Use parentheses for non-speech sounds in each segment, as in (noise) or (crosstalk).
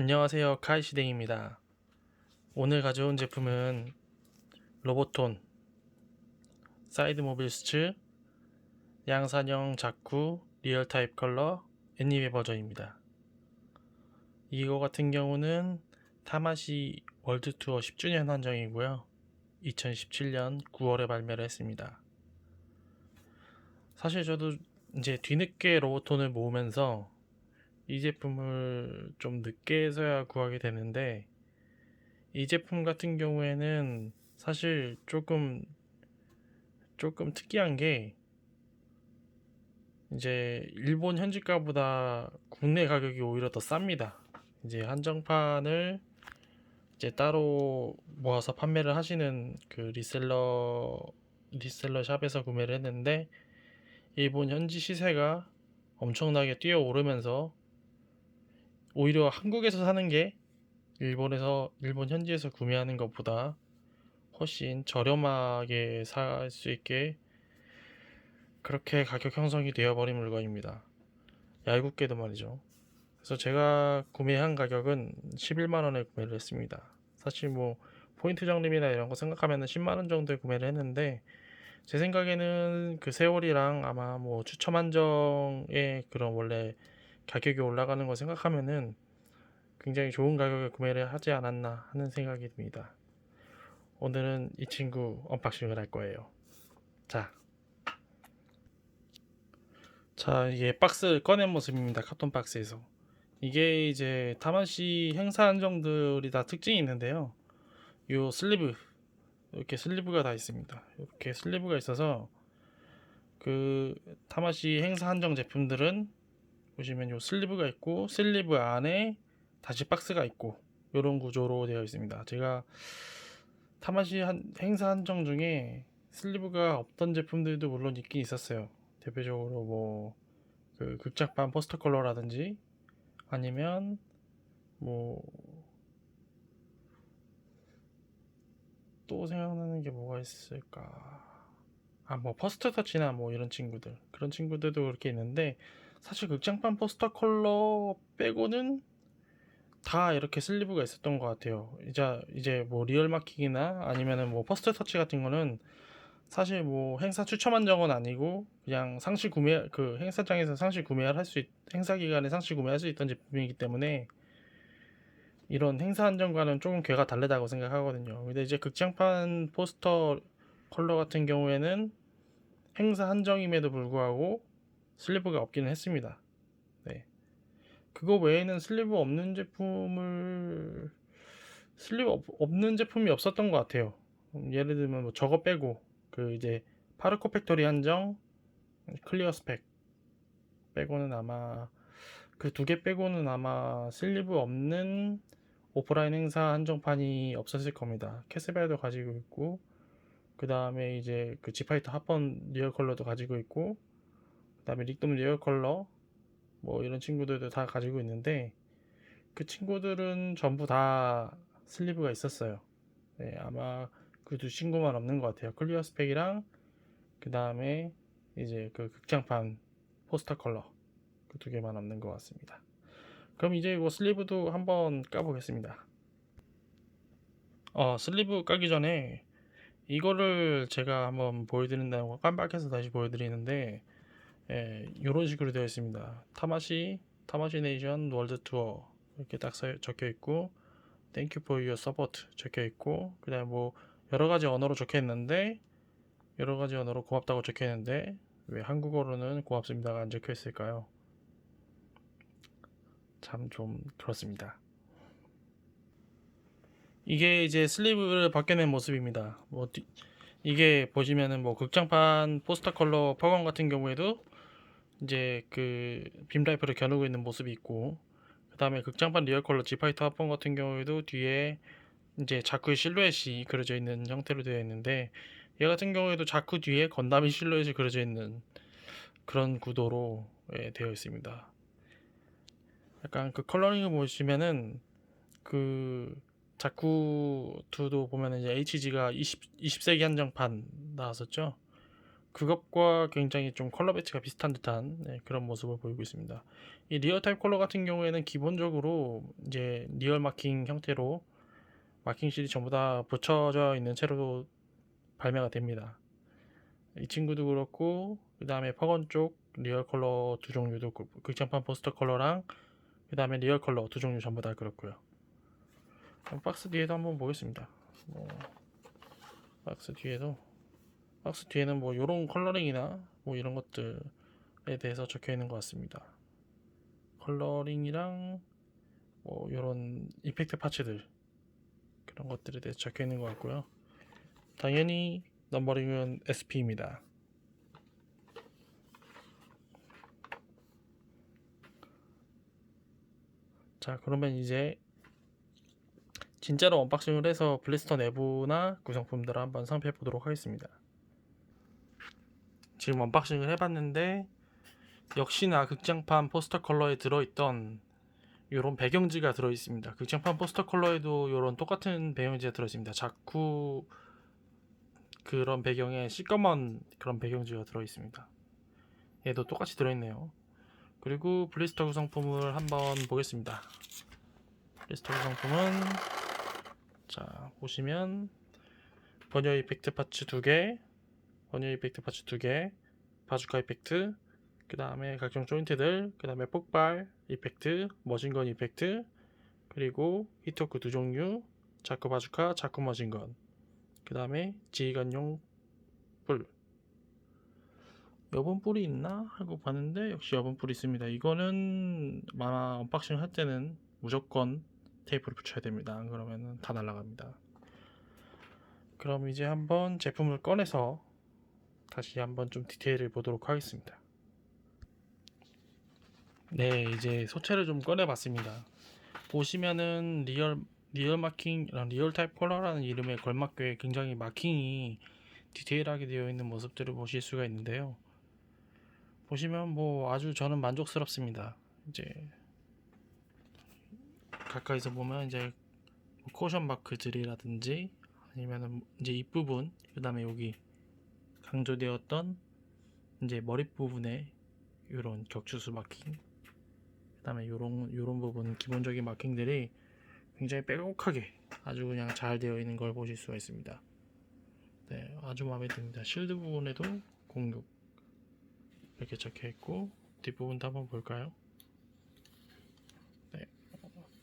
안녕하세요. 카이시댕입니다. 오늘 가져온 제품은 로보톤 사이드 모빌스츠 양산형 자쿠 리얼 타입 컬러 애니메 버전입니다. 이거 같은 경우는 타마시 월드 투어 10주년 한정이고요. 2017년 9월에 발매를 했습니다. 사실 저도 이제 뒤늦게 로보톤을 모으면서 이 제품을 좀 늦게서야 구하게 되는데 이 제품 같은 경우에는 사실 조금 조금 특이한 게 이제 일본 현지가보다 국내 가격이 오히려 더 쌉니다. 이제 한정판을 이제 따로 모아서 판매를 하시는 그 리셀러 리셀러 샵에서 구매를 했는데 일본 현지 시세가 엄청나게 뛰어오르면서 오히려 한국에서 사는 게 일본에서 일본 현지에서 구매하는 것보다 훨씬 저렴하게 살 수 있게 그렇게 가격 형성이 되어버린 물건입니다. 얄궂게도 말이죠. 그래서 제가 구매한 가격은 11만 원에 구매를 했습니다. 사실 뭐 포인트 적립이나 이런 거 생각하면 10만 원 정도에 구매를 했는데 제 생각에는 그 세월이랑 아마 뭐 추첨 한정의 그런 원래 가격이 올라가는 거 생각하면은 굉장히 좋은 가격에 구매를 하지 않았나 하는 생각이 듭니다. 오늘은 이 친구 언박싱을 할 거예요. 자. 자, 이게 박스를 꺼낸 모습입니다. 카톤 박스에서. 이게 이제 타마시 행사 한정들이 다 특징이 있는데요. 요 슬리브 이렇게 슬리브가 다 있습니다. 이렇게 슬리브가 있어서 그 타마시 행사 한정 제품들은 보시면 요 슬리브가 있고 슬리브 안에 다시 박스가 있고 이런 구조로 되어 있습니다. 제가 타마시 한, 행사 한정 중에 슬리브가 없던 제품들도 물론 있긴 있었어요. 대표적으로 뭐 그 극장판 포스터 컬러라든지 아니면 뭐 또 생각나는 게 뭐가 있을까? 아, 뭐 퍼스트 터치나 뭐 이런 친구들 그런 친구들도 그렇게 있는데 사실 극장판 포스터 컬러 빼고는 다 이렇게 슬리브가 있었던 것 같아요. 이제 이제 뭐 리얼 마킹이나 아니면은 뭐 퍼스트 터치 같은 거는 사실 뭐 행사 추첨 한정은 아니고 그냥 상시 구매 그 행사장에서 상시 구매를 할수 있, 행사 기간에 상시 구매할 수 있던 제품이기 때문에 이런 행사 한정과는 조금 궤가 다르다고 생각하거든요. 근데 이제 극장판 포스터 컬러 같은 경우에는 행사 한정임에도 불구하고 슬리브가 없기는 했습니다. 네. 그거 외에는 슬리브 없는 제품을 슬리브 없, 없는 제품이 없었던 것 같아요. 음, 예를 들면 뭐 저거 빼고 그 이제 파르코 팩토리 한정 클리어 스펙 빼고는 아마 그 두 개 빼고는 아마 슬리브 없는 오프라인 행사 한정판이 없었을 겁니다. 캐스벨도 가지고 있고 그 다음에 이제 그 지파이터 합본 리얼 컬러도 가지고 있고 그 다음에 릭돔 리얼 컬러 뭐 이런 친구들도 다 가지고 있는데 그 친구들은 전부 다 슬리브가 있었어요. 네, 아마 그 두 친구만 없는 것 같아요. 클리어 스펙이랑 그 다음에 이제 그 극장판 포스터 컬러 그 두 개만 없는 것 같습니다. 그럼 이제 뭐 슬리브도 한번 까보겠습니다. 어, 슬리브 까기 전에 이거를 제가 한번 보여드린다고 깜빡해서 다시 보여드리는데 예, 이런 식으로 되어 있습니다. 타마시 타마시 네이션 월드 투어 이렇게 딱 써- 적혀 있고 Thank you for your support 적혀 있고 그다음 뭐 여러 가지 언어로 적혀 있는데 여러 가지 언어로 고맙다고 적혀 있는데 왜 한국어로는 고맙습니다가 안 적혀 있을까요? 참 좀 그렇습니다. 이게 이제 슬리브를 벗겨낸 모습입니다. 뭐 뒤- 이게 보시면은 뭐 극장판 포스터 컬러 퍼건 같은 경우에도 이제 그 빔라이프를 겨누고 있는 모습이 있고 그 다음에 극장판 리얼 컬러 지파이터 합본 같은 경우에도 뒤에 이제 자쿠의 실루엣이 그려져 있는 형태로 되어 있는데 얘 같은 경우에도 자쿠 뒤에 건담의 실루엣이 그려져 있는 그런 구도로 예, 되어 있습니다. 약간 그 컬러링을 보시면은 그 자쿠 2도 보면은 이제 HG가 20, 20세기 한정판 나왔었죠. 그것과 굉장히 좀 컬러 배치가 비슷한 듯한 네, 그런 모습을 보이고 있습니다. 이 리얼 타입 컬러 같은 경우에는 기본적으로 이제 리얼 마킹 형태로 마킹 실이 전부 다 붙여져 있는 채로 발매가 됩니다. 이 친구도 그렇고 그 다음에 퍼건 쪽 리얼 컬러 두 종류도 그- 극장판 포스터 컬러랑 그 다음에 리얼 컬러 두 종류 전부 다 그렇고요. 박스 뒤에도 한번 보겠습니다. 뭐, 박스 뒤에도 박스 뒤에는 뭐 이런 컬러링이나 뭐 이런 것들에 대해서 적혀 있는 것 같습니다. 컬러링이랑 뭐 이런 이펙트 파츠들 그런 것들에 대해서 적혀 있는 것 같고요. 당연히 넘버링은 SP입니다. 자, 그러면 이제 진짜로 언박싱을 해서 블리스터 내부나 구성품들을 한번 상피해 보도록 하겠습니다. 지금 언박싱을 해봤는데 역시나 극장판 포스터 컬러에 들어있던 이런 배경지가 들어 있습니다. 극장판 포스터 컬러에도 이런 똑같은 배경지가 들어 있습니다. 자쿠 그런 배경에 시꺼먼 그런 배경지가 들어 있습니다. 얘도 똑같이 들어 있네요. 그리고 블리스터 구성품을 한번 보겠습니다. 블리스터 구성품은 자 보시면 번역 이펙트 파츠 두 개, 번역 이펙트 파츠 두 개, 바주카 이펙트, 그 다음에 각종 조인트들, 그 다음에 폭발 이펙트, 머신건 이펙트, 그리고 히토크 두 종류, 자크 바주카, 자크 머신건, 그 다음에 지휘관용 뿔. 여분 뿔이 있나 하고 봤는데 역시 여분 뿔이 있습니다. 이거는 아마 언박싱 할 때는 무조건 테이프를 붙여야 됩니다. 안 그러면 다 날아갑니다. 그럼 이제 한번 제품을 꺼내서 다시 한번 좀 디테일을 보도록 하겠습니다. 네, 이제 소체를 좀 꺼내봤습니다. 보시면은 리얼 리얼 마킹, 리얼 타입 컬러라는 이름에 걸맞게 굉장히 마킹이 디테일하게 되어 있는 모습들을 보실 수가 있는데요. 보시면 뭐 아주 저는 만족스럽습니다. 이제 가까이서 보면 이제 뭐 코션 마크들이라든지 아니면은 이제 입 부분 그 다음에 여기 강조되었던 이제 머리 부분에 이런 격추수 마킹 그다음에 요런 요런 부분 기본적인 마킹들이 굉장히 빼곡하게 아주 그냥 잘 되어 있는 걸 보실 수가 있습니다. 네, 아주 마음에 듭니다. 실드 부분에도 06 이렇게 적혀 있고 뒷부분도 한번 볼까요? 네,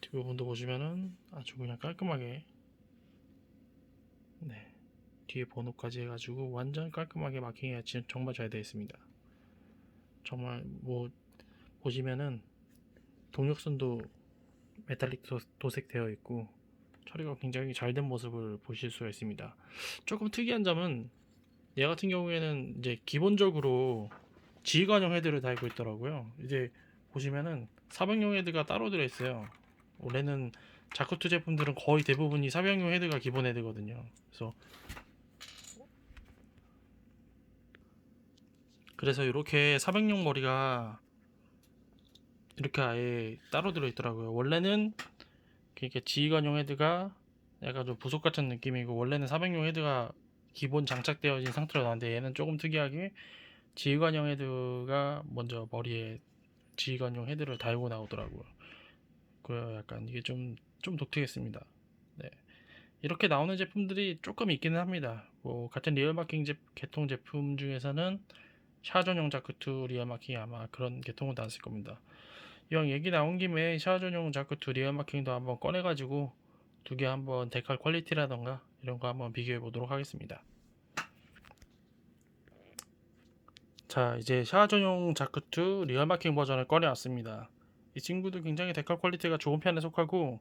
뒷부분도 보시면은 아주 그냥 깔끔하게 네, 뒤에 번호까지 해가지고 완전 깔끔하게 마킹이 지- 정말 잘 되어 있습니다. 정말 뭐 보시면은 동력선도 메탈릭 도, 도색되어 있고 처리가 굉장히 잘 된 모습을 보실 수가 있습니다. 조금 특이한 점은 얘 같은 경우에는 이제 기본적으로 지휘관용 헤드를 달고 있더라고요. 이제 보시면은 사병용 헤드가 따로 들어 있어요. 원래는 자쿠투 제품들은 거의 대부분이 사병용 헤드가 기본 헤드거든요. 그래서 그래서 이렇게 사병용 머리가 이렇게 아예 따로 들어 있더라고요. 원래는 이렇게 지휘관용 헤드가 약간 좀 부속 같은 느낌이고 원래는 사병용 헤드가 기본 장착되어진 상태로 나왔는데 얘는 조금 특이하게 지휘관용 헤드가 먼저 머리에 지휘관용 헤드를 달고 나오더라고요. 그 약간 이게 좀 좀 독특했습니다. 네. 이렇게 나오는 제품들이 조금 있기는 합니다. 뭐 같은 리얼 마킹 제, 계통 제품 중에서는 샤 전용 자크투 리얼 마킹이 아마 그런 계통은 나왔을 겁니다. 이왕 얘기 나온 김에 샤 전용 자크투 리얼 마킹도 한번 꺼내가지고 두 개 한번 데칼 퀄리티라던가 이런 거 한번 비교해 보도록 하겠습니다. 자 이제 샤 전용 자크투 리얼 마킹 버전을 꺼내왔습니다. 이 친구도 굉장히 데칼 퀄리티가 좋은 편에 속하고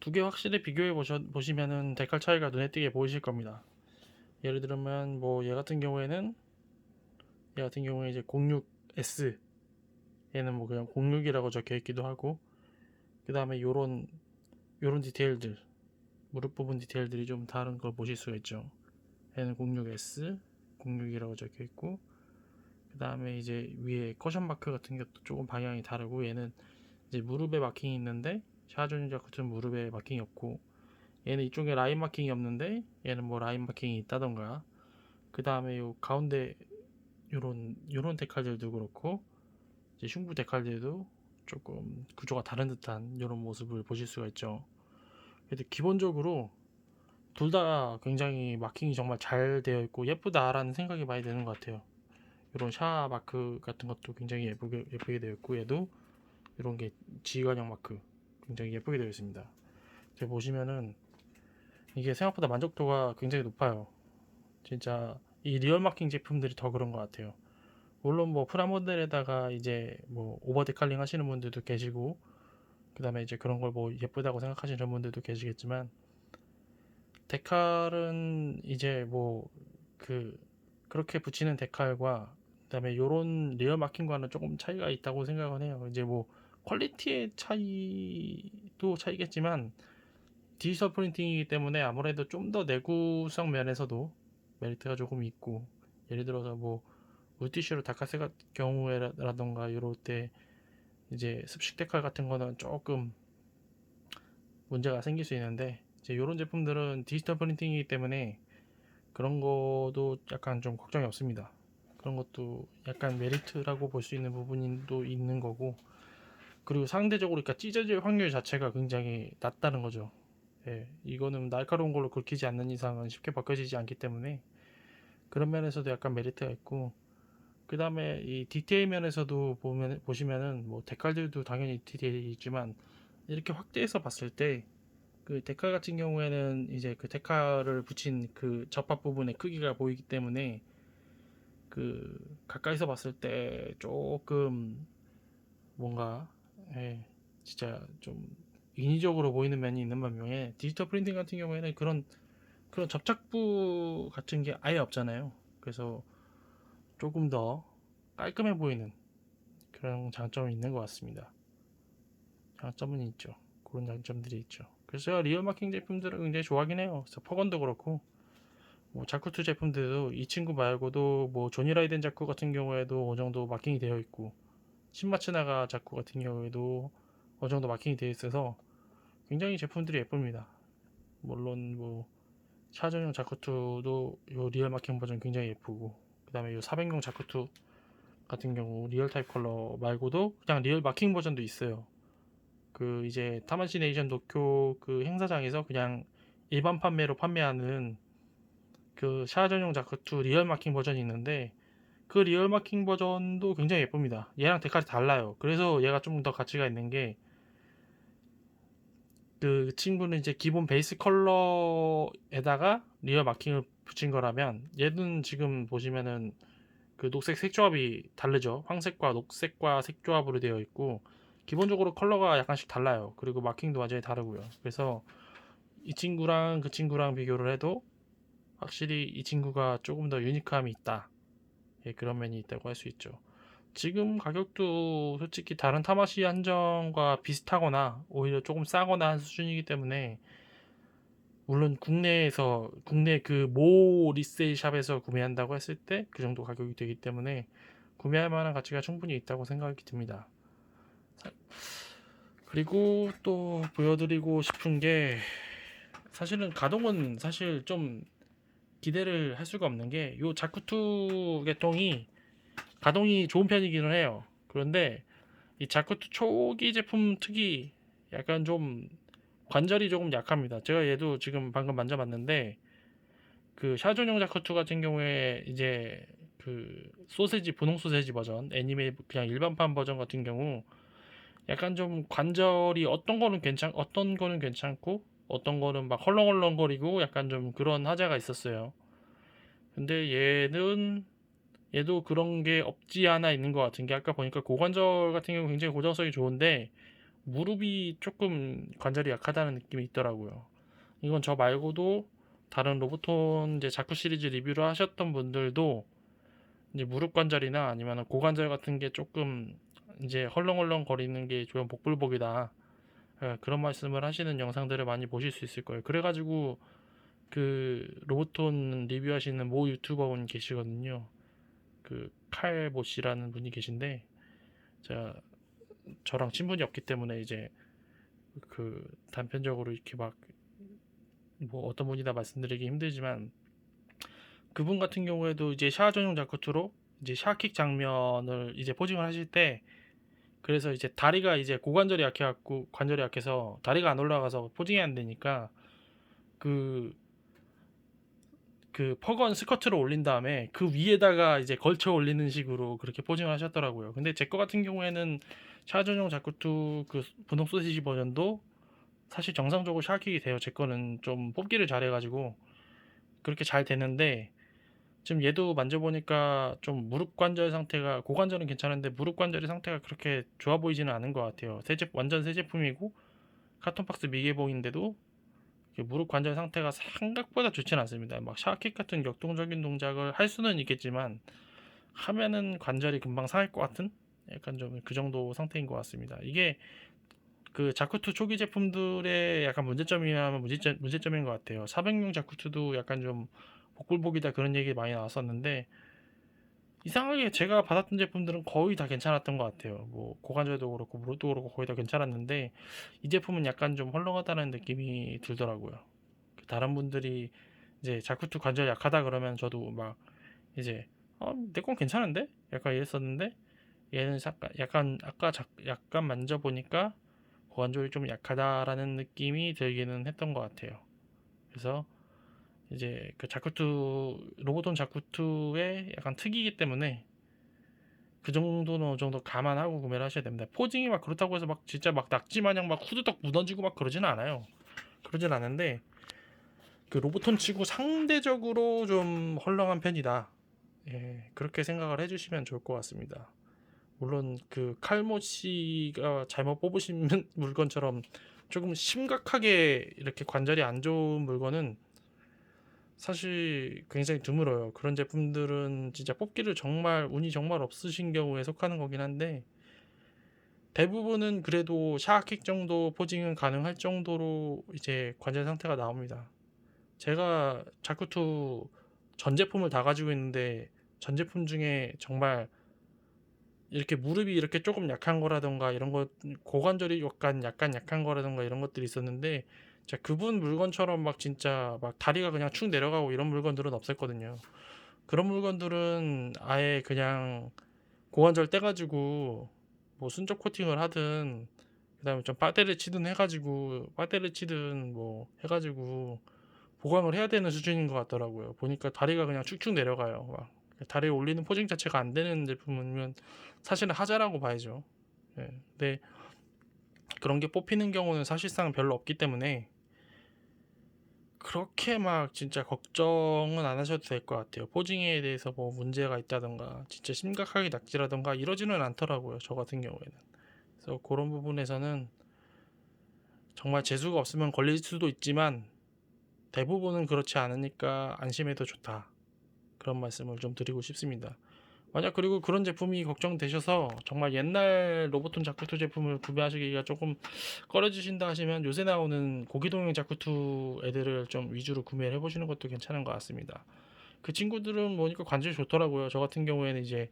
두 개 확실히 비교해 보시면은 데칼 차이가 눈에 띄게 보이실 겁니다. 예를 들면 뭐 얘 같은 경우에는 얘 같은 경우에 이제 06S 얘는 뭐 그냥 06이라고 적혀 있기도 하고 그 다음에 요런 요런 디테일들 무릎 부분 디테일들이 좀 다른 걸 보실 수가 있죠. 얘는 06S 06이라고 적혀 있고 그 다음에 이제 위에 커션 마크 같은 것도 조금 방향이 다르고 얘는 이제 무릎에 마킹이 있는데 샤존자 같은 무릎에 마킹이 없고 얘는 이쪽에 라인 마킹이 없는데 얘는 뭐 라인 마킹이 있다던가 그 다음에 요 가운데 요런 요런 데칼들도 그렇고 이제 흉부 데칼들도 조금 구조가 다른 듯한 이런 모습을 보실 수가 있죠. 근데 기본적으로 둘 다 굉장히 마킹이 정말 잘 되어 있고 예쁘다라는 생각이 많이 드는 것 같아요. 이런 샤 마크 같은 것도 굉장히 예쁘게 예쁘게 되어 있고 얘도 이런 게 지관형 마크 굉장히 예쁘게 되어 있습니다. 보시면은 이게 생각보다 만족도가 굉장히 높아요. 진짜 이 리얼 마킹 제품들이 더 그런 것 같아요. 물론 뭐 프라모델에다가 이제 뭐 오버 데칼링 하시는 분들도 계시고 그다음에 이제 그런 걸 뭐 예쁘다고 생각하시는 분들도 계시겠지만 데칼은 이제 뭐 그 그렇게 붙이는 데칼과 그다음에 요런 리얼 마킹과는 조금 차이가 있다고 생각은 해요. 이제 뭐 퀄리티의 차이도 차이겠지만 디지털 프린팅이기 때문에 아무래도 좀 더 내구성 면에서도 메리트가 조금 있고 예를 들어서 뭐 물티슈로 닦았을 같- 경우에라던가 이럴 때 이제 습식 데칼 같은 거는 조금 문제가 생길 수 있는데 이제 이런 제품들은 디지털 프린팅이기 때문에 그런 것도 약간 좀 걱정이 없습니다. 그런 것도 약간 메리트라고 볼 수 있는 부분도 있는 거고 그리고 상대적으로 그러니까 찢어질 확률 자체가 굉장히 낮다는 거죠. 예, 이거는 날카로운 걸로 긁히지 않는 이상은 쉽게 벗겨지지 않기 때문에 그런 면에서도 약간 메리트가 있고 그 다음에 이 디테일 면에서도 보면 보시면은 뭐 데칼들도 당연히 디테일이 있지만 이렇게 확대해서 봤을 때 그 데칼 같은 경우에는 이제 그 데칼을 붙인 그 접합 부분의 크기가 보이기 때문에 그 가까이서 봤을 때 조금 뭔가 예, 진짜 좀 인위적으로 보이는 면이 있는 반면에 디지털 프린팅 같은 경우에는 그런 그런 접착부 같은 게 아예 없잖아요. 그래서 조금 더 깔끔해 보이는 그런 장점이 있는 것 같습니다. 장점은 있죠. 그런 장점들이 있죠. 그래서 제가 리얼 마킹 제품들을 굉장히 좋아하긴 해요. 그래서 퍼건도 그렇고 뭐 자쿠2 제품들도 이 친구 말고도 뭐 조니 라이덴 자쿠 같은 경우에도 어느 정도 마킹이 되어 있고 신마츠나가 자쿠 같은 경우에도 어느 정도 마킹이 되어 있어서 굉장히 제품들이 예쁩니다. 물론 뭐 샤전용 자쿠2도 요 리얼 마킹 버전 굉장히 예쁘고 그 다음에 요 400용 자쿠2 같은 경우 리얼 타입 컬러 말고도 그냥 리얼 마킹 버전도 있어요. 그 이제 타마시 네이션 도쿄 그 행사장에서 그냥 일반 판매로 판매하는 그 샤 전용 자쿠2 리얼 마킹 버전이 있는데 그 리얼 마킹 버전도 굉장히 예쁩니다. 얘랑 데칼이 달라요. 그래서 얘가 좀 더 가치가 있는 게 그 친구는 이제 기본 베이스 컬러에다가 리얼 마킹을 붙인 거라면 얘는 지금 보시면은 그 녹색 색조합이 다르죠. 황색과 녹색과 색조합으로 되어 있고 기본적으로 컬러가 약간씩 달라요. 그리고 마킹도 완전히 다르고요. 그래서 이 친구랑 그 친구랑 비교를 해도 확실히 이 친구가 조금 더 유니크함이 있다. 예, 그런 면이 있다고 할 수 있죠. 지금 가격도 솔직히 다른 타마시 한정과 비슷하거나 오히려 조금 싸거나 한 수준이기 때문에 물론 국내에서 국내 그 모 리세일 샵에서 구매한다고 했을 때 그 정도 가격이 되기 때문에 구매할 만한 가치가 충분히 있다고 생각이 듭니다. 그리고 또 보여드리고 싶은 게 사실은 가동은 사실 좀 기대를 할 수가 없는 게 요 자쿠2 계통이 가동이 좋은 편이기는 해요. 그런데 이 자쿠2 초기 제품 특이 약간 좀 관절이 조금 약합니다. 제가 얘도 지금 방금 만져봤는데 그 샤존용 자쿠2 같은 경우에 이제 그 소세지 분홍 소세지 버전 애니메 그냥 일반판 버전 같은 경우 약간 좀 관절이 어떤 거는 괜찮 어떤 거는 괜찮고 어떤 거는 막 헐렁헐렁거리고 약간 좀 그런 하자가 있었어요. 근데 얘는 얘도 그런 게 없지 않아 있는 것 같은 게 아까 보니까 고관절 같은 경우 굉장히 고정성이 좋은데 무릎이 조금 관절이 약하다는 느낌이 있더라고요. 이건 저 말고도 다른 로보톤 이제 자쿠 시리즈 리뷰를 하셨던 분들도 이제 무릎 관절이나 아니면 고관절 같은 게 조금 이제 헐렁헐렁 거리는 게좀 복불복이다. 예, 그런 말씀을 하시는 영상들을 많이 보실 수 있을 거예요. 그래가지고 그 로보톤 리뷰하시는 모 유튜버분 계시거든요. 그 칼보 씨라는 분이 계신데 제가 저랑 친분이 없기 때문에 이제 그 단편적으로 이렇게 막 뭐 어떤 분이다 말씀드리기 힘들지만 그분 같은 경우에도 이제 샤 전용 자쿠트로 이제 샤킥 장면을 이제 포징을 하실 때 그래서 이제 다리가 이제 고관절이 약해갖고 관절이 약해서 다리가 안 올라가서 포징이 안 되니까 그 그 퍼건 스커트를 올린 다음에 그 위에다가 이제 걸쳐 올리는 식으로 그렇게 포징을 하셨더라고요. 근데 제 거 같은 경우에는 샤 전용 자쿠투 그 분홍 소시지 버전도 사실 정상적으로 샤킥이 돼요. 제 거는 좀 뽑기를 잘해가지고 그렇게 잘 되는데 지금 얘도 만져보니까 좀 무릎 관절 상태가 고관절은 괜찮은데 무릎 관절의 상태가 그렇게 좋아 보이지는 않은 것 같아요. 새 제, 완전 새 제품이고 카톤 박스 미개봉인데도 무릎 관절 상태가 생각보다 좋지는 않습니다. 막 샤킥 같은 역동적인 동작을 할 수는 있겠지만 하면은 관절이 금방 상할 것 같은 약간 좀 그 정도 상태인 것 같습니다. 이게 그 자쿠투 초기 제품들의 약간 문제점이라면 문제점, 문제점인 것 같아요. 400용 자쿠투도 약간 좀 복불복이다 그런 얘기 많이 나왔었는데 이상하게 제가 받았던 제품들은 거의 다 괜찮았던 것 같아요. 뭐 고관절도 그렇고 무릎도 그렇고 거의 다 괜찮았는데 이 제품은 약간 좀 헐렁하다는 느낌이 들더라고요. 다른 분들이 이제 자쿠투 관절 약하다 그러면 저도 막 이제 어, 내 건 괜찮은데? 약간 이랬었는데 얘는 약간, 약간 아까 자, 약간 만져보니까 고관절이 좀 약하다라는 느낌이 들기는 했던 것 같아요. 그래서 이제 그 자쿠투 로보톤 자쿠투의 약간 특이기 때문에 그 정도는 어느 정도 감안하고 구매를 하셔야 됩니다. 포징이 막 그렇다고 해서 막 진짜 막 낙지 마냥 막 후드덕 무너지고 막 그러지는 않아요. 그러진 않은데 그 로보톤 치고 상대적으로 좀 헐렁한 편이다. 예, 그렇게 생각을 해주시면 좋을 것 같습니다. 물론 그 칼모 씨가 잘못 뽑으신 (laughs) 물건처럼 조금 심각하게 이렇게 관절이 안 좋은 물건은 사실 굉장히 드물어요. 그런 제품들은 진짜 뽑기를 정말 운이 정말 없으신 경우에 속하는 거긴 한데 대부분은 그래도 샤킥 정도 포징은 가능할 정도로 이제 관절 상태가 나옵니다. 제가 자쿠투 전 제품을 다 가지고 있는데 전 제품 중에 정말 이렇게 무릎이 이렇게 조금 약한 거라던가 이런 거 고관절이 약간 약간 약한 거라던가 이런 것들이 있었는데 자 그분 물건처럼 막 진짜 막 다리가 그냥 축 내려가고 이런 물건들은 없었거든요. 그런 물건들은 아예 그냥 고관절 떼가지고 뭐 순적 코팅을 하든 그다음에 좀 빠데를 치든 해가지고 빠데를 치든 뭐 해가지고 보강을 해야 되는 수준인 것 같더라고요. 보니까 다리가 그냥 축축 내려가요. 막 다리에 올리는 포징 자체가 안 되는 제품이면 사실은 하자라고 봐야죠. 예. 근데 그런 게 뽑히는 경우는 사실상 별로 없기 때문에 그렇게 막 진짜 걱정은 안 하셔도 될 것 같아요. 포징에 대해서 뭐 문제가 있다던가 진짜 심각하게 낙지라던가 이러지는 않더라고요. 저 같은 경우에는. 그래서 그런 부분에서는 정말 재수가 없으면 걸릴 수도 있지만 대부분은 그렇지 않으니까 안심해도 좋다. 그런 말씀을 좀 드리고 싶습니다. 만약 그리고 그런 제품이 걱정되셔서 정말 옛날 로보톤 자쿠투 제품을 구매하시기가 조금 꺼려지신다 하시면 요새 나오는 고기동용 자쿠투 애들을 좀 위주로 구매를 해보시는 것도 괜찮은 것 같습니다. 그 친구들은 보니까 관절이 좋더라고요. 저 같은 경우에는 이제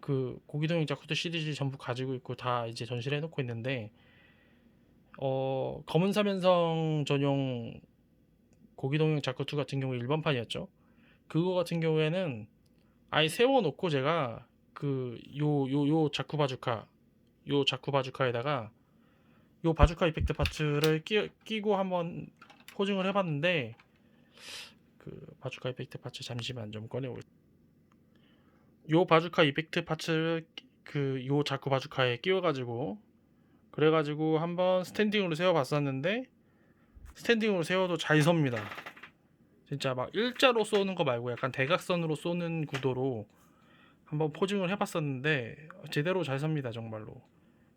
그 고기동용 자쿠투 시리즈 전부 가지고 있고 다 이제 전시를 해놓고 있는데 어 검은 사면성 전용 고기동용 자쿠투 같은 경우 일반판이었죠. 그거 같은 경우에는 아예 세워놓고 제가 그 요 요 요 자쿠 바주카 요 자쿠 바주카에다가 요 바주카 이펙트 파츠를 끼, 끼고 한번 포징을 해봤는데 그 바주카 이펙트 파츠 잠시만 좀 꺼내고 요 바주카 이펙트 파츠를 그 요 자쿠 바주카에 끼워가지고 그래가지고 한번 스탠딩으로 세워봤었는데 스탠딩으로 세워도 잘 섭니다. 진짜 막 일자로 쏘는 거 말고 약간 대각선으로 쏘는 구도로 한번 포징을 해봤었는데 제대로 잘 섭니다 정말로.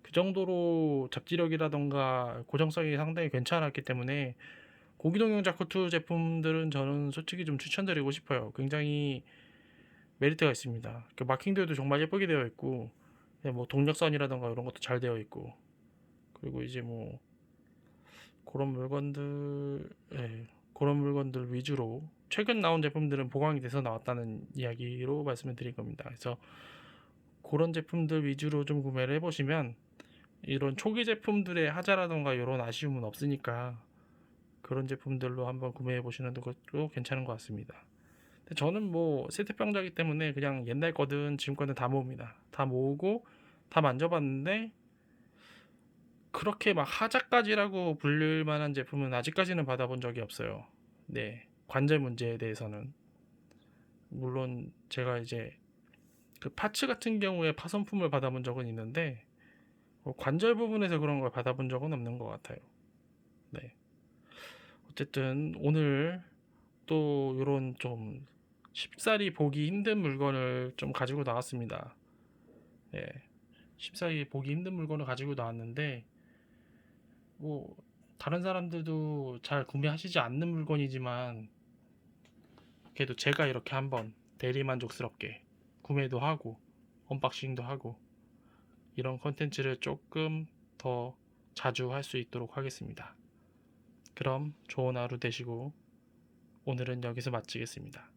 그 정도로 잡지력이라던가 고정성이 상당히 괜찮았기 때문에 고기동용 자쿠투 제품들은 저는 솔직히 좀 추천드리고 싶어요. 굉장히 메리트가 있습니다. 그 마킹도도 정말 예쁘게 되어 있고 뭐 동력선이라던가 이런 것도 잘 되어 있고 그리고 이제 뭐 그런 물건들 예, 그런 물건들 위주로 최근 나온 제품들은 보강이 돼서 나왔다는 이야기로 말씀을 드린 겁니다. 그래서 그런 제품들 위주로 좀 구매를 해보시면 이런 초기 제품들의 하자라던가 이런 아쉬움은 없으니까 그런 제품들로 한번 구매해 보시는 것도 괜찮은 것 같습니다. 근데 저는 뭐 세태병자기 때문에 그냥 옛날 거든 지금 거든 다 모읍니다. 다 모으고 다 만져봤는데 그렇게 막 하자까지라고 불릴 만한 제품은 아직까지는 받아본 적이 없어요. 네. 관절 문제에 대해서는 물론 제가 이제 그 파츠 같은 경우에 파손품을 받아본 적은 있는데 뭐 관절 부분에서 그런 걸 받아본 적은 없는 것 같아요. 네. 어쨌든 오늘 또 이런 좀 쉽사리 보기 힘든 물건을 좀 가지고 나왔습니다. 예. 쉽사리 보기 힘든 물건을 가지고 나왔는데 뭐 다른 사람들도 잘 구매하시지 않는 물건이지만 그래도 제가 이렇게 한번 대리만족스럽게 구매도 하고 언박싱도 하고 이런 컨텐츠를 조금 더 자주 할 수 있도록 하겠습니다. 그럼 좋은 하루 되시고 오늘은 여기서 마치겠습니다.